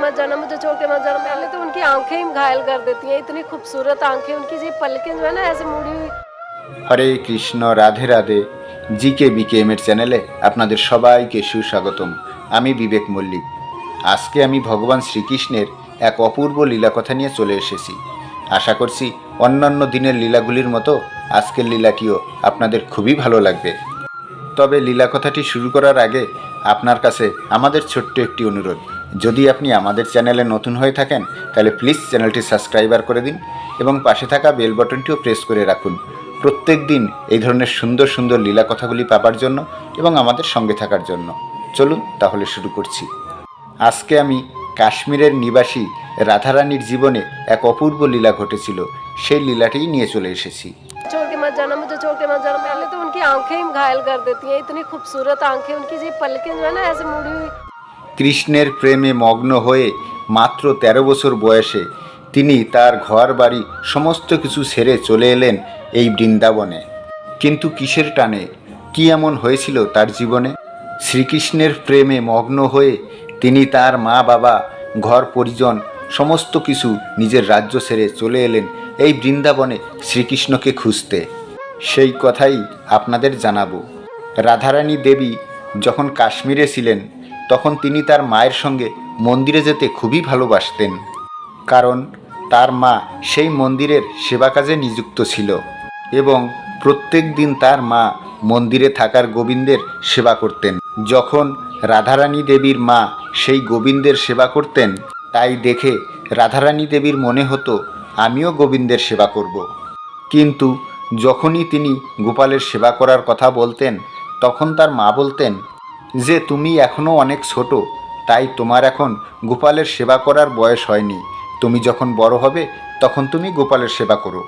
मत जाना मुझे छोड़ के मत जाना पहले तो उनकी आंखें ही घायल कर देती हैं इतनी खूबसूरत आंखें उनकी जी पलकें जो है ना ऐसे मुड़ी हुई হরে কৃষ্ণ রাধে রাধে জিকে বিকেএমের চ্যানেলে আপনাদের সবাইকে সুস্বাগতম আমি বিবেক মল্লিক আজকে আমি ভগবান শ্রীকৃষ্ণের এক অপূর্ব লীলা কথা নিয়ে চলে এসেছি আশা করছি অন্যান্য দিনের লীলাগুলির মতো আজকের লীলাটিও আপনাদের খুবই ভালো লাগবে তবে লীলা কথাটি শুরু করার আগে আপনার কাছে আমাদের ছোট্ট একটি অনুরোধ যদি আপনি আমাদের চ্যানেলে নতুন হয়ে থাকেন তাহলে প্লিজ চ্যানেলটি সাবস্ক্রাইবার করে দিন এবং পাশে থাকা বেল বাটনটিও প্রেস করে রাখুন প্রত্যেক দিন এই ধরনের সুন্দর সুন্দর লীলা কথাগুলি পাবার জন্য এবং আমাদের সঙ্গে থাকার জন্য চলুন তাহলে শুরু করছি আজকে আমি কাশ্মীরের নিবাসী রাধারানীর জীবনে এক অপূর্ব লীলা ঘটেছিল সেই লীলাটিই নিয়ে চলে এসেছি छोड़ के मत जाना मुझे छोड़ के मत जाना पहले तो उनकी आंखें ही घायल कर देती हैं इतनी खूबसूरत आंखें उनकी जी पलकें जो है ना ऐसे मुड़ी हुई কৃষ্ণের প্রেমে মগ্ন হয়ে মাত্র ১৩ বছর বয়সে তিনি তার ঘর বাড়ি সমস্ত কিছু ছেড়ে চলে এলেন এই বৃন্দাবনে। কিন্তু কিসের টানে? কি এমন হয়েছিল তার জীবনে? শ্রীকৃষ্ণের প্রেমে মগ্ন হয়ে তিনি তার মা বাবা, ঘর পরিজন, সমস্ত কিছু নিজের রাজ্য ছেড়ে চলে এলেন এই বৃন্দাবনে শ্রীকৃষ্ণকে খুঁজতে। সেই কথাই আপনাদের জানাব। রাধারানী দেবী যখন কাশ্মীরে ছিলেন তখন তিনি তার মায়ের সঙ্গে মন্দিরে যেতে খুবই ভালোবাসতেন। কারণ তার মা সেই মন্দিরের সেবা কাজে নিযুক্ত ছিল এবং প্রত্যেক দিন তার মা মন্দিরে থাকার গোবিন্দের সেবা করতেন। যখন রাধারানী দেবীর মা সেই গোবিন্দের সেবা করতেন, তাই দেখে রাধারানী দেবীর মনে হতো, আমিও গোবিন্দের সেবা করব। কিন্তু যখনই তিনি গোপালের সেবা করার কথা বলতেন, তখন তার মা বলতেন যে তুমি এখনও অনেক ছোট, তাই তোমার এখন গোপালের সেবা করার বয়স হয়নি। তুমি যখন বড় হবে, তখন তুমি গোপালের সেবা করো।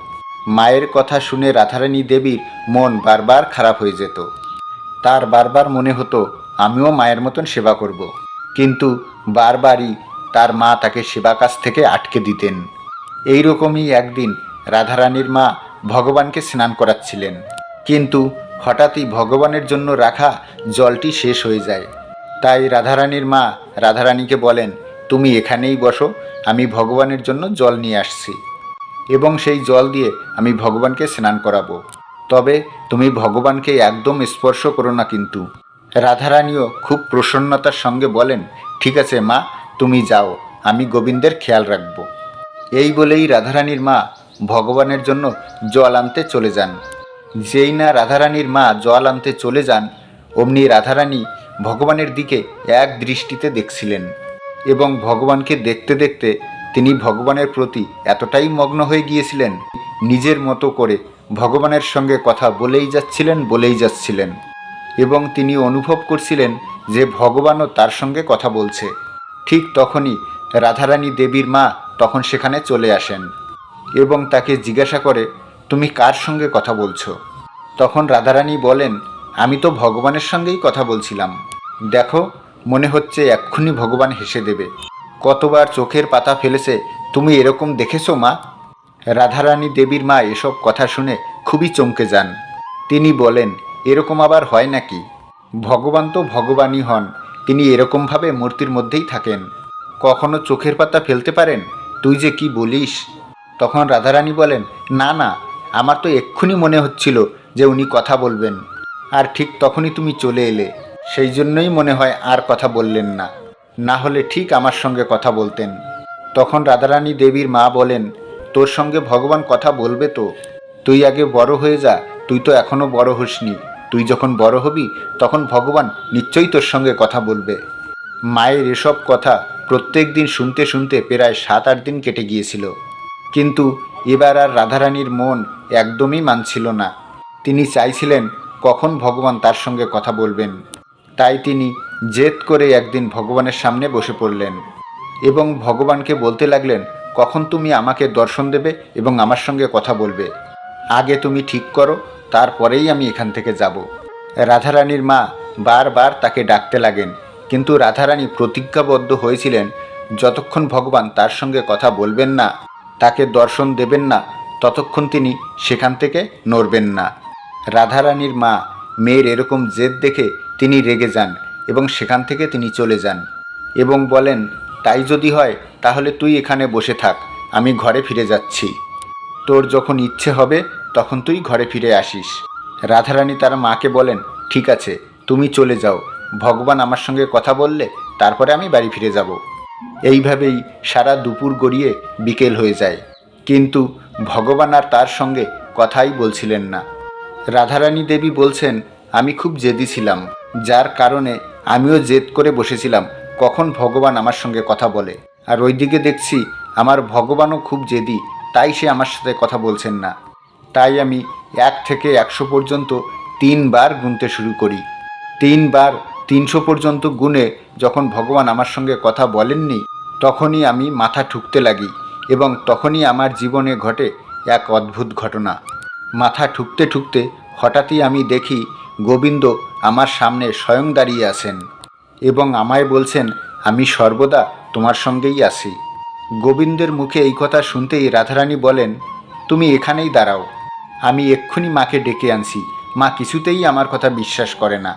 মায়ের কথা শুনে রাধারানী দেবীর মন বারবার খারাপ হয়ে যেত। তার বারবার মনে হতো, আমিও মায়ের মতন সেবা করব। কিন্তু বারবারই তার মা তাকে সেবা কাজ থেকে আটকে দিতেন। এই রকমই একদিন রাধারানীর মা ভগবানকে স্নান করাচ্ছিলেন। কিন্তু হঠাৎই ভগবানের জন্য রাখা জলটি শেষ হয়ে যায়। তাই রাধারানীর মা রাধারানীকে বলেন, তুমি এখানেই বসো, আমি ভগবানের জন্য জল নিয়ে আসছি। এবং সেই জল দিয়ে আমি ভগবানকে স্নান করাবো। তবে তুমি ভগবানকে একদম স্পর্শ করো না কিন্তু। রাধারানীও খুব প্রসন্নতার সঙ্গে বলেন, ঠিক আছে মা, তুমি যাও, আমি গোবিন্দের খেয়াল রাখব। এই বলেই রাধারানীর মা ভগবানের জন্য জল আনতে চলে যান। যেই না রাধারানীর মা জল আনতে চলে যান, অমনি রাধারানী ভগবানের দিকে এক দৃষ্টিতে দেখছিলেন এবং ভগবানকে দেখতে দেখতে তিনি ভগবানের প্রতি এতটাই মগ্ন হয়ে গিয়েছিলেন, নিজের মতো করে ভগবানের সঙ্গে কথা বলেই যাচ্ছিলেন বলেই যাচ্ছিলেন এবং তিনি অনুভব করছিলেন যে ভগবানও তার সঙ্গে কথা বলছে। ঠিক তখনই রাধারানী দেবীর মা তখন সেখানে চলে আসেন এবং তাকে জিজ্ঞাসা করে তুমি কার সঙ্গে কথা বলছো? তখন রাধারানী বলেন, আমি তো ভগবানের সঙ্গেই কথা বলছিলাম। দেখো, মনে হচ্ছে এক্ষুনি ভগবান হেসে দেবে। কতবার চোখের পাতা ফেলেছে, তুমি এরকম দেখেছ, মা? রাধারানী দেবীর মা এসব কথা শুনে খুবই চমকে যান। তিনি বলেন, এরকম আবার হয় নাকি? ভগবান তো ভগবানই হন, তিনি এরকমভাবে মূর্তির মধ্যেই থাকেন। কখনো চোখের পাতা ফেলতে পারেন? তুই যে কি বলিস? তখন রাধারানী বলেন, না না আমার তো এক্ষুনি মনে হচ্ছিল যে উনি কথা বলবেন। আর ঠিক তখনই তুমি চলে এলে। সেই জন্যই মনে হয় আর কথা বললেন না। না হলে ঠিক আমার সঙ্গে কথা বলতেন। তখন রাধারানী দেবীর মা বলেন, তোর সঙ্গে ভগবান কথা বলবে তো? তুই আগে বড় হয়ে যা, তুই তো এখনও বড় হসনি। তুই যখন বড় হবি, তখন ভগবান নিশ্চয়ই তোর সঙ্গে কথা বলবে। মায়ের এসব কথা প্রত্যেক দিন শুনতে শুনতে প্রায় সাত আট দিন কেটে গিয়েছিল। কিন্তু এবার আর রাধারানীর মন একদমই মানছিল না। তিনি চাইছিলেন কখন ভগবান তার সঙ্গে কথা বলবেন। তাই তিনি জেদ করে একদিন ভগবানের সামনে বসে পড়লেন এবং ভগবানকে বলতে লাগলেন, কখন তুমি আমাকে দর্শন দেবে এবং আমার সঙ্গে কথা বলবে? আগে তুমি ঠিক করো, তারপরেই আমি এখান থেকে যাব। রাধারানীর মা বারবার তাকে ডাকতে লাগেন কিন্তু রাধারানী প্রতিজ্ঞাবদ্ধ হয়েছিলেন, যতক্ষণ ভগবান তার সঙ্গে কথা বলবেন না তাকে দর্শন দেবেন না, ততক্ষণ তিনি সেখান থেকে নড়বেন না। রাধারানীর মা মেয়ের এরকম জেদ দেখে তিনি রেগে যান এবং সেখান থেকে তিনি চলে যান এবং বলেন, তাই যদি হয়, তাহলে তুই এখানে বসে থাক, আমি ঘরে ফিরে যাচ্ছি। তোর যখন ইচ্ছে হবে, তখন তুই ঘরে ফিরে আসিস। রাধারানী তার মাকে বলেন, ঠিক আছে, তুমি চলে যাও। ভগবান আমার সঙ্গে কথা বললে, তারপরে আমি বাড়ি ফিরে যাব। এইভাবেই সারা দুপুর গড়িয়ে বিকেল হয়ে যায়। কিন্তু ভগবান আর তার সঙ্গে কথাই বলছিলেন না। রাধারানী দেবী বলছেন, আমি খুব জেদি ছিলাম। যার কারণে আমিও জেদ করে বসেছিলাম, কখন ভগবান আমার সঙ্গে কথা বলে। আর ওইদিকে দেখছি, আমার ভগবানও খুব জেদি, তাই সে আমার সাথে কথা বলছেন না। তাই আমি এক থেকে একশো পর্যন্ত তিনবার গুনতে শুরু করি। তিনবার তিনশো পর্যন্ত গুনে যখন ভগবান আমার সঙ্গে কথা বলেননি, তখনই আমি মাথা ঠুকতে লাগি এবং তখনই আমার জীবনে ঘটে এক অদ্ভুত ঘটনা। মাথা ঠুকতে ঠুকতে হঠাৎই আমি দেখি গোবিন্দ আমার সামনে স্বয়ং দাঁড়িয়ে আছেন এবং আমায় বলছেন, আমি সর্বদা তোমার সঙ্গেই আছি। গোবিন্দের মুখে এই কথা শুনতেই রাধারানী বলেন, তুমি এখানেই দাঁড়াও। আমি এক্ষুনি মাকে ডেকে আনছি। মা কিছুতেই আমার কথা বিশ্বাস করে না।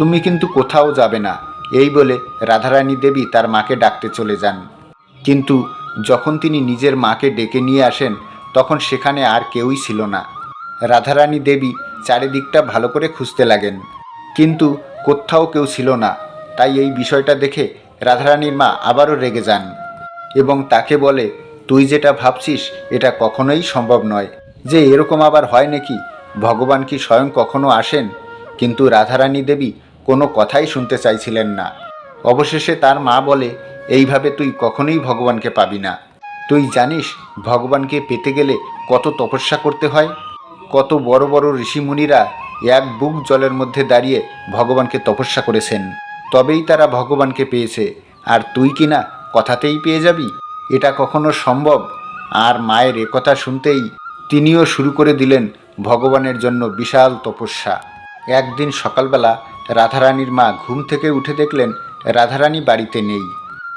তুমি কিন্তু কোথাও যাবে না। এই বলে রাধারানী দেবী তার মাকে ডাকতে চলে যান। কিন্তু যখন তিনি নিজের মাকে ডেকে নিয়ে আসেন, তখন সেখানে আর কেউই ছিল না। রাধারানী দেবী চারিদিকটা ভালো করে খুঁজতে লাগেন। কিন্তু কোথাও কেউ ছিল না। তাই এই বিষয়টা দেখে রাধারানীর মা আবারও রেগে যান এবং তাকে বলে, তুই যেটা ভাবছিস, এটা কখনোই সম্ভব নয়। যে এরকম আবার হয় নাকি? ভগবান কি স্বয়ং কখনো আসেন? কিন্তু রাধারানী দেবী কোনো কথাই শুনতে চাইছিলেন না। অবশেষে তার মা বলে, এইভাবে তুই কখনোই ভগবানকে পাবি না। তুই জানিস ভগবানকে পেতে গেলে কত তপস্যা করতে হয়? কত বড় বড় ঋষিমুনিরা এক বুক জলের মধ্যে দাঁড়িয়ে ভগবানকে তপস্যা করেছেন। তবেই তারা ভগবানকে পেয়েছে। আর তুই কি না কথাতেই পেয়ে যাবি? এটা কখনো সম্ভব? আর মায়ের একথা শুনতেই তিনিও শুরু করে দিলেন ভগবানের জন্য বিশাল তপস্যা। একদিন সকালবেলা রাধারানীর মা ঘুম থেকে উঠে দেখলেন রাধারানী বাড়িতে নেই।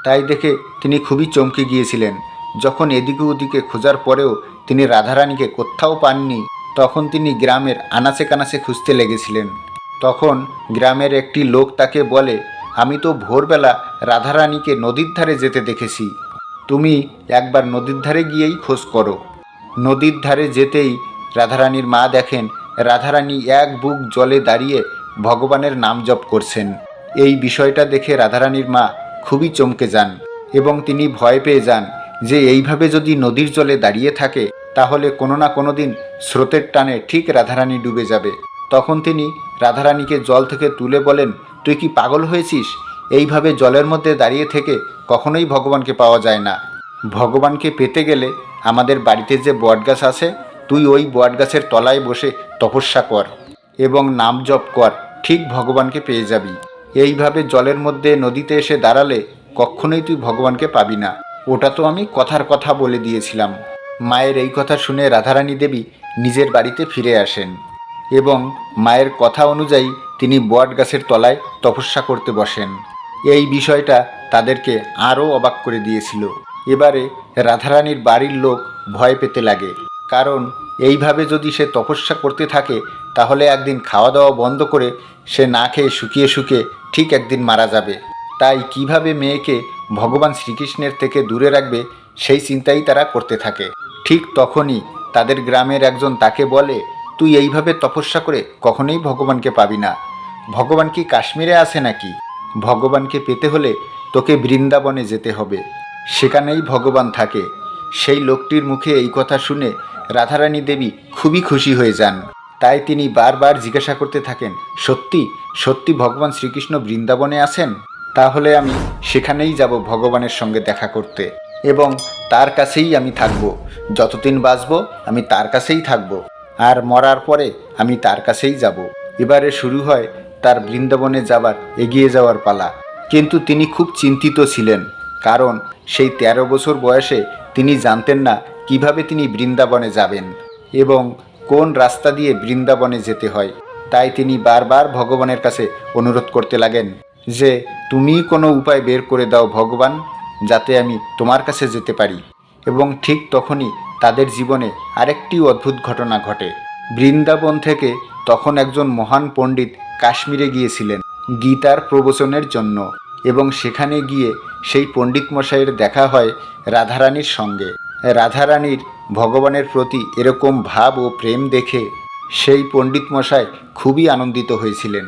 তাই দেখে তিনি খুবই চমকে গিয়েছিলেন। যখন এদিকে ওদিকে খোঁজার পরেও তিনি রাধারানীকে কোথাও পাননি, তখন তিনি গ্রামের আনাচে কানাচে খুঁজতে লেগেছিলেন। তখন গ্রামের একটি লোক তাকে বলে, আমি তো ভোরবেলা রাধারানীকে নদীর ধারে যেতে দেখেছি। তুমি একবার নদীর ধারে গিয়েই খোঁজ করো। নদীর ধারে যেতেই রাধারানীর মা দেখেন রাধারানী এক বুক জলে দাঁড়িয়ে ভগবানের নাম জপ করছেন। এই বিষয়টা দেখে রাধারানীর মা খুবই চমকে যান এবং তিনি ভয় পেয়ে যান যে এইভাবে যদি নদীর জলে দাঁড়িয়ে থাকে, তাহলে কোনো না কোনো দিন স্রোতের টানে ঠিক রাধারানী ডুবে যাবে। তখন তিনি রাধারানীকে জল থেকে তুলে বলেন, তুই কি পাগল হয়েছিস? এইভাবে জলের মধ্যে দাঁড়িয়ে থেকে কখনোই ভগবানকে পাওয়া যায় না। ভগবানকে পেতে গেলে আমাদের বাড়িতে যে বটগাছ আছে, তুই ওই বটগাছের তলায় বসে তপস্যা কর এবং নাম জপ কর। ঠিক ভগবানকে পেয়ে যাবি। এইভাবে জলের মধ্যে নদীতে এসে দাঁড়ালে কখনোই তুই ভগবানকে পাবি না। ওটা তো আমি কথার কথা বলে দিয়েছিলাম। মায়ের এই কথা শুনে রাধারানী দেবী নিজের বাড়িতে ফিরে আসেন এবং মায়ের কথা অনুযায়ী তিনি বট গাছের তলায় তপস্যা করতে বসেন। এই বিষয়টা তাদেরকে আরও অবাক করে দিয়েছিল। এবারে রাধারানীর বাড়ির লোক ভয় পেতে লাগে, কারণ এইভাবে যদি সে তপস্যা করতে থাকে, তাহলে একদিন খাওয়া দাওয়া বন্ধ করে সে না খেয়ে শুকিয়ে শুকিয়ে ঠিক একদিন মারা যাবে। তাই কীভাবে মেয়েকে ভগবান শ্রীকৃষ্ণের থেকে দূরে রাখবে, সেই চিন্তাই তারা করতে থাকে। ঠিক তখনই তাদের গ্রামের একজন তাকে বলে, তুই এইভাবে তপস্যা করে কখনোই ভগবানকে পাবি না। ভগবান কি কাশ্মীরে আছে নাকি? ভগবানকে পেতে হলে তোকে বৃন্দাবনে যেতে হবে। সেখানেই ভগবান থাকে। সেই লোকটির মুখে এই কথা শুনে রাধারানী দেবী খুবই খুশি হয়ে যান। তাই তিনি বারবার জিজ্ঞাসা করতে থাকেন, সত্যি? সত্যি ভগবান শ্রীকৃষ্ণ বৃন্দাবনে আছেন? তাহলে আমি সেখানেই যাব ভগবানের সঙ্গে দেখা করতে এবং তার কাছেই আমি থাকব। যতদিন বাঁচব, আমি তার কাছেই থাকব। আর মরার পরে আমি তার কাছেই যাব। এবারে শুরু হয় তার বৃন্দাবনে যাবার, এগিয়ে যাওয়ার পালা। কিন্তু তিনি খুব চিন্তিত ছিলেন, কারণ সেই ১৩ বছর বয়সে তিনি জানতেন না কীভাবে তিনি বৃন্দাবনে যাবেন এবং কোন রাস্তা দিয়ে বৃন্দাবনে যেতে হয়। তাই তিনি বারবার ভগবানের কাছে অনুরোধ করতে লাগেন যে, তুমি কোনো উপায় বের করে দাও ভগবান, যাতে আমি তোমার কাছে যেতে পারি। এবং ঠিক তখনই তাদের জীবনে আরেকটি অদ্ভুত ঘটনা ঘটে। বৃন্দাবন থেকে তখন একজন মহান পণ্ডিত কাশ্মীরে গিয়েছিলেন গীতার প্রবচনের জন্য। এবং সেখানে গিয়ে সেই পণ্ডিত মশাইয়ের দেখা হয় রাধারানীর সঙ্গে। রাধারানীর ভগবানের প্রতি এরকম ভাব ও প্রেম দেখে সেই পণ্ডিত মশাই খুবই আনন্দিত হয়েছিলেন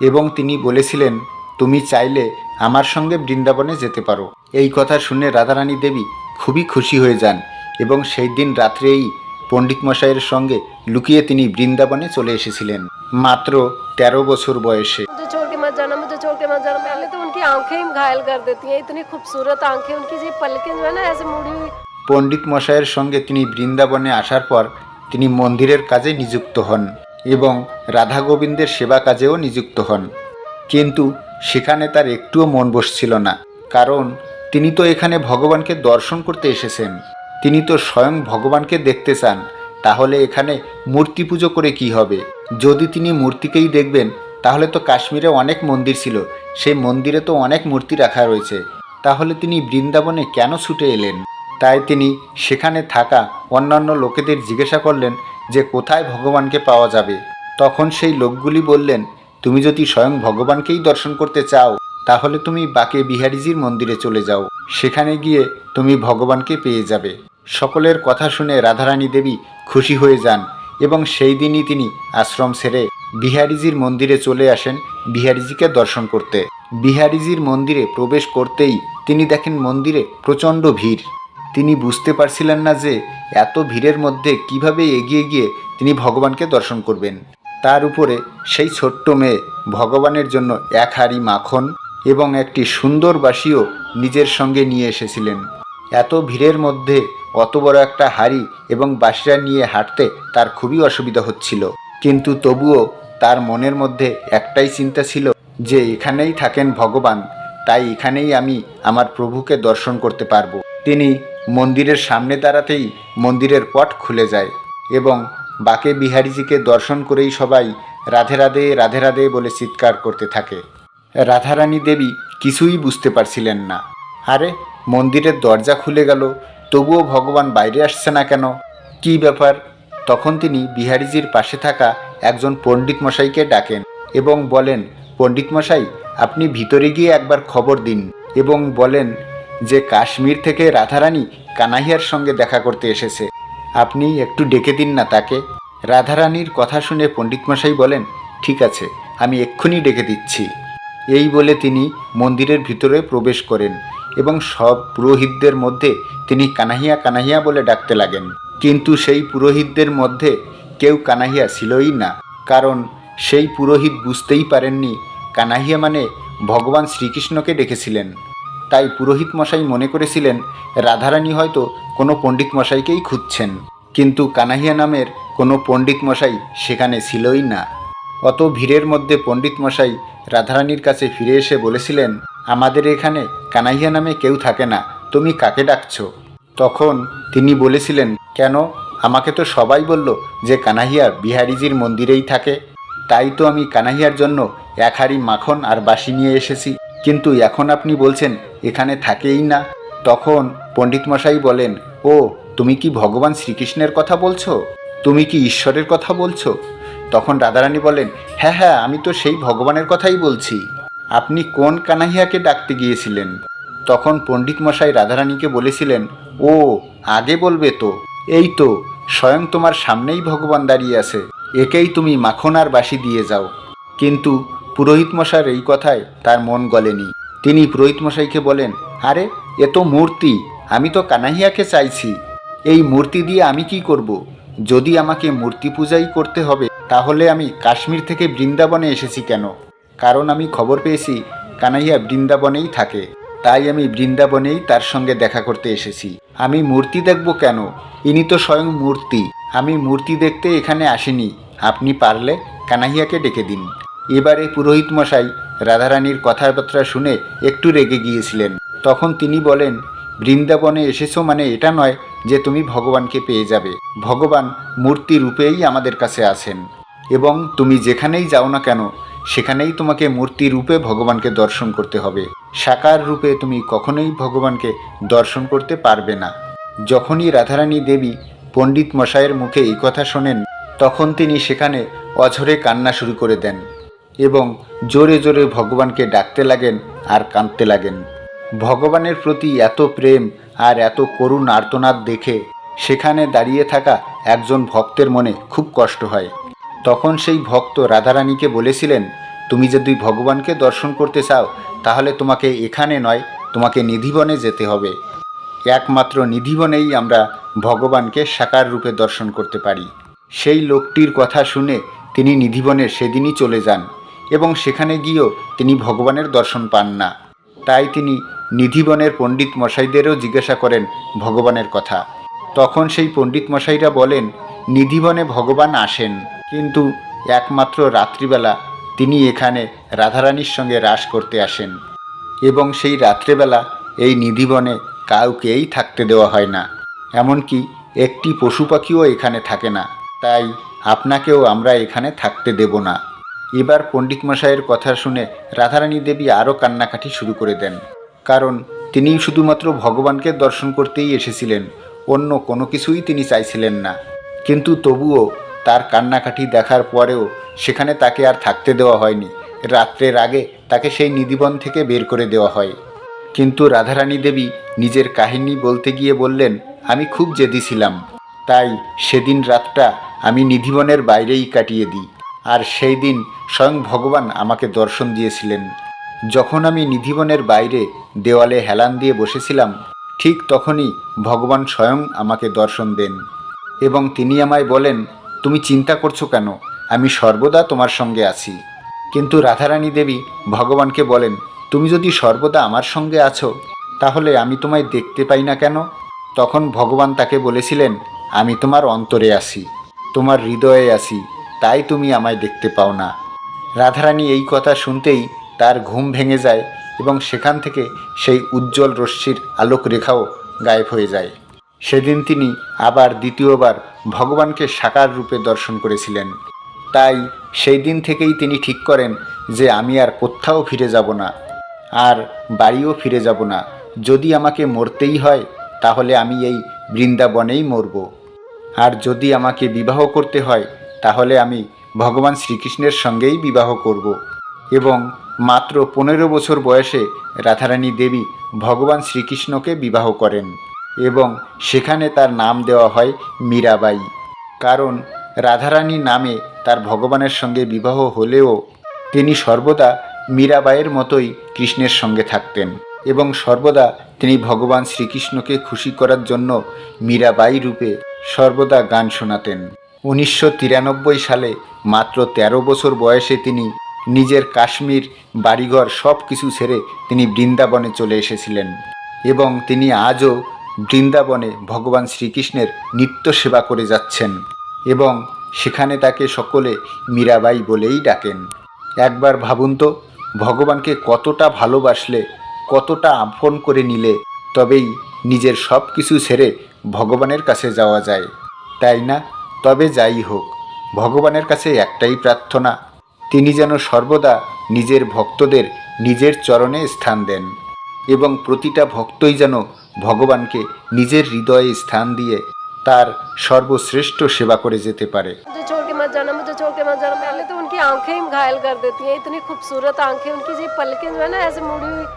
এবং তিনি বলেছিলেন, তুমি চাইলে আমার সঙ্গে বৃন্দাবনে যেতে পারো। এই কথা শুনে রাধারানী দেবী খুবই খুশি হয়ে যান এবং সেই দিন রাত্রেই পণ্ডিত মশাইয়ের সঙ্গে লুকিয়ে তিনি বৃন্দাবনে চলে এসেছিলেন, মাত্র তেরো বছর বয়সে। मुझे छोड़ के मत जाना मुझे छोड़ के मत जाना पहले तो उनकी आंखें ही घायल कर देती हैं इतनी खूबसूरत आंखें उनकी जी पलकें जो है ना ऐसे मुड़ी हुई পণ্ডিত মশাইয়ের সঙ্গে তিনি বৃন্দাবনে আসার পর তিনি মন্দিরের কাজে নিযুক্ত হন এবং রাধা গোবিন্দের সেবা কাজেও নিযুক্ত হন কিন্তু সেখানে তার একটুও মন বসছিল না কারণ তিনি তো এখানে ভগবানকে দর্শন করতে এসেছেন তিনি তো স্বয়ং ভগবানকে দেখতে চান তাহলে এখানে মূর্তি পুজো করে কি হবে যদি তিনি মূর্তিকেই দেখবেন তাহলে তো কাশ্মীরে অনেক মন্দির ছিল। সেই মন্দিরে তো অনেক মূর্তি রাখা রয়েছে। তাহলে তিনি বৃন্দাবনে কেন ছুটে এলেন? তাই তিনি সেখানে থাকা অন্যান্য লোকেদের জিজ্ঞাসা করলেন যে কোথায় ভগবানকে পাওয়া যাবে। তখন সেই লোকগুলি বললেন, তুমি যদি স্বয়ং ভগবানকেই দর্শন করতে চাও, তাহলে তুমি বাকে বিহারিজির মন্দিরে চলে যাও। সেখানে গিয়ে তুমি ভগবানকে পেয়ে যাবে সকলের কথা শুনে রাধারানী দেবী খুশি হয়ে যান এবং সেই দিনই তিনি আশ্রম ছেড়ে বিহারিজির মন্দিরে চলে আসেন বিহারিজিকে দর্শন করতে। বিহারিজির মন্দিরে প্রবেশ করতেই তিনি দেখেন মন্দিরে প্রচণ্ড ভিড়। তিনি বুঝতে পারছিলেন না যে এত ভিড়ের মধ্যে কীভাবে এগিয়ে গিয়ে তিনি ভগবানকে দর্শন করবেন। তার উপরে সেই ছোট্ট মেয়ে ভগবানের জন্য এক হাঁড়ি মাখন এবং একটি সুন্দর বাসিও নিজের সঙ্গে নিয়ে এসেছিলেন। এত ভিড়ের মধ্যে অত বড় একটা হাড়ি এবং বাসিরা নিয়ে হাঁটতে তার খুবই অসুবিধা হচ্ছিল। কিন্তু তবুও তার মনের মধ্যে একটাই চিন্তা ছিল যে এখানেই থাকেন ভগবান, তাই এখানেই আমি আমার প্রভুকে দর্শন করতে পারব। তিনি মন্দিরের সামনে দাঁড়াতেই মন্দিরের পট খুলে যায় এবং বাকে বিহারীজিকে দর্শন করেই সবাই রাধে রাধে রাধে রাধে বলে চিৎকার করতে থাকে। রাধারানী দেবী কিছুই বুঝতে পারছিলেন না। আরে, মন্দিরের দরজা খুলে গেল, তবুও ভগবান বাইরে আসছে না কেন? কী ব্যাপার? তখন তিনি বিহারিজির পাশে থাকা একজন পণ্ডিত মশাইকে ডাকেন এবং বলেন, পণ্ডিত মশাই, আপনি ভিতরে গিয়ে একবার খবর দিন। এবং বলেন যে, কাশ্মীর থেকে রাধারানী কানাহিয়ার সঙ্গে দেখা করতে এসেছে। আপনি একটু ডেকে দিন না তাকে। রাধারানীর কথা শুনে পণ্ডিত মশাই বলেন, ঠিক আছে, আমি এক্ষুনি ডেকে দিচ্ছি। এই বলে তিনি মন্দিরের ভিতরে প্রবেশ করেন। এবং সব পুরোহিতদের মধ্যে তিনি কানাহিয়া কানাহিয়া বলে ডাকতে লাগেন। কিন্তু সেই পুরোহিতদের মধ্যে কেউ কানাহিয়া ছিলই না, কারণ সেই পুরোহিত বুঝতেই পারেননি কানাহিয়া মানে ভগবান শ্রীকৃষ্ণকে ডেকেছিলেন। তাই পুরোহিত মশাই মনে করেছিলেন রাধারানী হয়তো কোনো পণ্ডিত মশাইকেই খুঁজছেন, কিন্তু কানাহিয়া নামের কোনো পণ্ডিত মশাই সেখানে ছিলই না। অত ভিড়ের মধ্যে পণ্ডিত মশাই রাধারানীর কাছে ফিরে এসে বলেছিলেন আমাদের এখানে কানাইয়া নামে কেউ থাকে না, তুমি কাকে ডাকছো? তখন তিনি বলেছিলেন, কেন? আমাকে তো সবাই বলল যে কানাহিয়া বিহারিজির মন্দিরেই থাকে। তাই তো আমি কানাহিয়ার জন্য এক হাঁড়ি মাখন আর বাসি নিয়ে এসেছি। কিন্তু এখন আপনি বলছেন এখানে থাকেই না। তখন পণ্ডিত মশাই বলেন, ও, তুমি কি ভগবান শ্রীকৃষ্ণের কথা বলছো? তুমি কি ঈশ্বরের কথা বলছো? তখন রাধারানী বলেন হ্যাঁ হ্যাঁ আমি তো সেই ভগবানের কথাই বলছি। আপনি কোন কানাহিয়াকে ডাকতে গিয়েছিলেন? তখন পণ্ডিত মশাই রাধারানীকে বলেছিলেন, ও, আগে বলবে তো। এই তো, স্বয়ং তোমার সামনেই ভগবান দাঁড়িয়ে আছে। একেই তুমি মাখন আর বাসি দিয়ে যাও। কিন্তু পুরোহিত মশাইয়ের এই কথায় তার মন গলেনি। তিনি পুরোহিত মশাইকে বলেন, আরে, এ তো মূর্তি, আমি তো কানাহিয়াকে চাইছি। এই মূর্তি দিয়ে আমি কি করব? যদি আমাকে মূর্তি পূজাই করতে হবে, তাহলে আমি কাশ্মীর থেকে বৃন্দাবনে এসেছি কেন? কারণ আমি খবর পেয়েছি কানাইয়া বৃন্দাবনেই থাকে। তাই আমি বৃন্দাবনেই তার সঙ্গে দেখা করতে এসেছি। আমি মূর্তি দেখব কেন? ইনি তো স্বয়ং মূর্তি। আমি মূর্তি দেখতে এখানে আসিনি। আপনি পারলে কানাহিয়াকে ডেকে দিন। এবারে পুরোহিত মশাই রাধারানীর কথাবার্তা শুনে একটু রেগে গিয়েছিলেন। তখন তিনি বলেন, বৃন্দাবনে এসেছ মানে এটা নয় যে তুমি ভগবানকে পেয়ে যাবে। ভগবান মূর্তি রূপেই আমাদের কাছে আছেন। এবং তুমি যেখানেই যাও না কেন সেখানেই তোমাকে মূর্তি রূপে ভগবানকে দর্শন করতে হবে। সাকার রূপে তুমি কখনোই ভগবানকে দর্শন করতে পারবে না। যখনই রাধারানী দেবী পণ্ডিত মশাইয়ের মুখে এই কথা শোনেন, তখন তিনি সেখানে অঝরে কান্না শুরু করে দেন এবং জোরে জোরে ভগবানকে ডাকতে লাগেন আর কাঁদতে লাগেন। ভগবানের প্রতি এত প্রেম আর এত করুণ আর্তনাদ দেখে সেখানে দাঁড়িয়ে থাকা একজন ভক্তের মনে খুব কষ্ট হয়। তখন সেই ভক্ত রাধারানীকে বলেছিলেন, তুমি যদি ভগবানকে দর্শন করতে চাও, তাহলে তোমাকে এখানে নয়, তোমাকে নিধিবনে যেতে হবে। একমাত্র নিধিবনেই আমরা ভগবানকে সাকার রূপে দর্শন করতে পারি। সেই লোকটির কথা শুনে তিনি নিধিবনে সেদিনই চলে যান এবং সেখানে গিয়েও তিনি ভগবানের দর্শন পান না। তাই তিনি নিধিবনের পণ্ডিত মশাইদেরও জিজ্ঞাসা করেন ভগবানের কথা। তখন সেই পণ্ডিত মশাইরা বলেন, নিধিবনে ভগবান আসেন। কিন্তু একমাত্র রাত্রিবেলা তিনি এখানে রাধারানীর সঙ্গে রাস করতে আসেন। এবং সেই রাত্রেবেলা এই নিধিবনে কাউকেই থাকতে দেওয়া হয় না। এমনকি একটি পশু পাখিও এখানে থাকে না। তাই আপনাকেও আমরা এখানে থাকতে দেব না। এবার পণ্ডিত মশাইয়ের কথা শুনে রাধারানী দেবী আরও কান্নাকাটি শুরু করে দেন। কারণ তিনি শুধুমাত্র ভগবানকে দর্শন করতেই এসেছিলেন, অন্য কোনো কিছুই তিনি চাইছিলেন না। কিন্তু তবুও তার কান্নাকাটি দেখার পরেও সেখানে তাকে আর থাকতে দেওয়া হয়নি। রাত্রের আগে তাকে সেই নিধিবন থেকে বের করে দেওয়া হয়। কিন্তু রাধারানী দেবী নিজের কাহিনী বলতে গিয়ে বললেন, আমি খুব জেদি ছিলাম। তাই সেদিন রাতটা আমি নিধিবনের বাইরেই কাটিয়ে দিই। আর সেই দিন স্বয়ং ভগবান আমাকে দর্শন দিয়েছিলেন। যখন আমি নিধিবনের বাইরে দেওয়ালে হেলান দিয়ে বসেছিলাম, ঠিক তখনই ভগবান স্বয়ং আমাকে দর্শন দেন এবং তিনি আমায় বলেন তুমি চিন্তা করছ কেন? আমি সর্বদা তোমার সঙ্গে আছি। কিন্তু রাধারানী দেবী ভগবানকে বলেন, তুমি যদি সর্বদা আমার সঙ্গে আছো, তাহলে আমি তোমায় দেখতে পাই না কেন? তখন ভগবান তাকে বলেছিলেন, আমি তোমার অন্তরে আছি, তোমার হৃদয়ে আছি, তাই তুমি আমায় দেখতে পাও না। রাধারানী এই কথা শুনতেই তার ঘুম ভেঙে যায় এবং সেখান থেকে সেই উজ্জ্বল রশ্মির আলোক রেখাও গায়েব হয়ে যায়। সেদিন তিনি আবার দ্বিতীয়বার ভগবানকে সাকার রূপে দর্শন করেছিলেন। তাই সেই দিন থেকেই তিনি ঠিক করেন যে আমি আর কোথাও ফিরে যাব না, আর বাড়িও ফিরে যাব না। যদি আমাকে মরতেই হয়, তাহলে আমি এই বৃন্দাবনেই মরব। আর যদি আমাকে বিবাহ করতে হয়, তাহলে আমি ভগবান শ্রীকৃষ্ণের সঙ্গেই বিবাহ করব। এবং মাত্র পনেরো বছর বয়সে রাধারানী দেবী ভগবান শ্রীকৃষ্ণকে বিবাহ করেন। এবং সেখানে তার নাম দেওয়া হয় মীরাবাই। কারণ রাধারানী নামে তার ভগবানের সঙ্গে বিবাহ হলেও তিনি সর্বদা মীরাবাইয়ের মতোই কৃষ্ণের সঙ্গে থাকতেন এবং সর্বদা তিনি ভগবান শ্রীকৃষ্ণকে খুশি করার জন্য মীরাবাই রূপে সর্বদা গান শোনাতেন। উনিশশো তিরানব্বই সালে মাত্র ১৩ বছর বয়সে তিনি নিজের কাশ্মীর, বাড়িঘর সব কিছু ছেড়ে তিনি বৃন্দাবনে চলে এসেছিলেন এবং তিনি আজও বৃন্দাবনে ভগবান শ্রীকৃষ্ণের নিত্য সেবা করে যাচ্ছেন এবং সেখানে তাকে সকলে মীরাবাই বলেই ডাকেন। একবার ভাবুন তো, ভগবানকে কতটা ভালোবাসলে, কতটা আপন করে নিলে, তবেই নিজের সব কিছু ছেড়ে ভগবানের কাছে যাওয়া যায়। তাই না? তবে যাই হোক, ভগবানের কাছে একটাই প্রার্থনা, তিনি যেন সর্বদা নিজের ভক্তদের নিজের চরণে স্থান দেন এবং প্রতিটা ভক্তই যেন ভগবানকে নিজের হৃদয়ে স্থান দিয়ে তার সর্বশ্রেষ্ঠ সেবা করে যেতে পারে मुझे छोड़ के मत जाना मुझे छोड़ के मत जाना पहले तो उनकी आंखें ही घायल कर देती हैं इतनी खूबसूरत आंखें उनकी जी पलकें जो है ना ऐसे मुड़ी हुई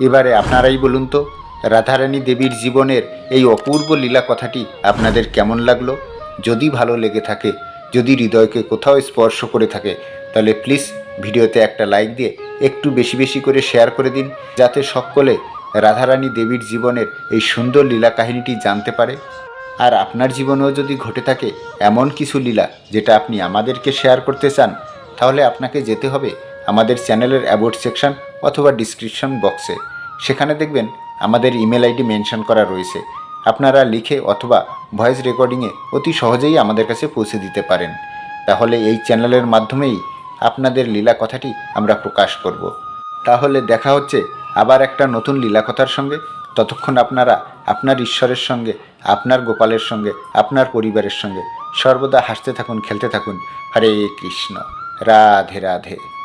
এবারে আপনারাই বলুন তো রাধারানী দেবীর জীবনের এই অপূর্ব লীলা কথাটি আপনাদের কেমন লাগলো যদি ভালো লেগে থাকে যদি হৃদয়কে কোথাও স্পর্শ করে থাকে তাহলে প্লিজ ভিডিওতে একটা লাইক দিয়ে একটু বেশি বেশি করে শেয়ার করে দিন যাতে সকলে রাধারানী দেবীর জীবনের এই সুন্দর লীলা কাহিনীটি জানতে পারে। আর আপনার জীবনেও যদি ঘটে থাকে এমন কিছু লীলা যেটা আপনি আমাদেরকে শেয়ার করতে চান, তাহলে আপনাকে যেতে হবে আমাদের চ্যানেলের অ্যাবোর্ড সেকশন অথবা ডিসক্রিপশন বক্সে সেখানে দেখবেন আমাদের ইমেল আইডি মেনশন করা রয়েছে। আপনারা লিখে অথবা ভয়েস রেকর্ডিংয়ে অতি সহজেই আমাদের কাছে পৌঁছে দিতে পারেন। তাহলে এই চ্যানেলের মাধ্যমেই আপনাদের লীলা কথাটি আমরা প্রকাশ করব। তাহলে দেখা হচ্ছে আবার একটা নতুন লীলা কথার সঙ্গে, ততক্ষণ আপনারা আপনার ঈশ্বরের সঙ্গে, আপনার গোপালের সঙ্গে, আপনার পরিবারের সঙ্গে সর্বদা হাসতে থাকুন, খেলতে থাকুন। হরে কৃষ্ণ। রাধে রাধে।